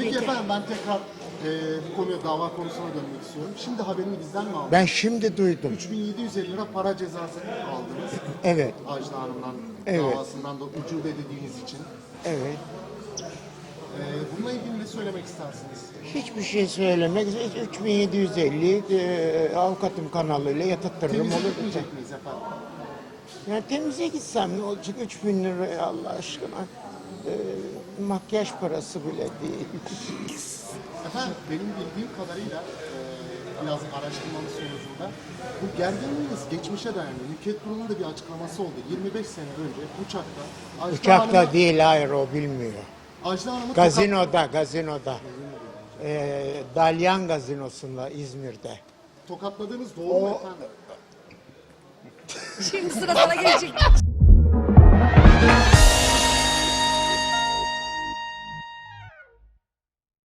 Peki efendim ben tekrar e, bu konuya dava konusuna dönmek istiyorum. Şimdi haberini bizden mi aldınız? Ben şimdi duydum. 3750 lira para cezası aldınız. Evet, Ajda Hanım'dan Evet. davasından da ucube dediğiniz için. evet. E, bununla ilgili ne söylemek istersiniz? Hiçbir şey söylemek. 3750 e, avukatım kanalıyla yatırtırım Temize olur. gitmeyecek miyiz efendim? Yani temize gitsem ne olacak? 3000 liraya Allah aşkına. E, makyaj parası bile değil. Efendim benim bildiğim kadarıyla e, biraz araştırmamız sonucunda bu gerginliğiniz geçmişe dayanıyor. Nükhet Duru'nun da bir açıklaması oldu. 25 sene önce uçakta Ajda Uçakta Hanım'ı- değil, hayır o bilmiyor. Ajda Hanım'ı tokat- Gazinoda, gazinoda. E, Dalyan gazinosunda İzmir'de. tokatladığınız doğru mu O- efendim? Şimdi sıra sana gelecek.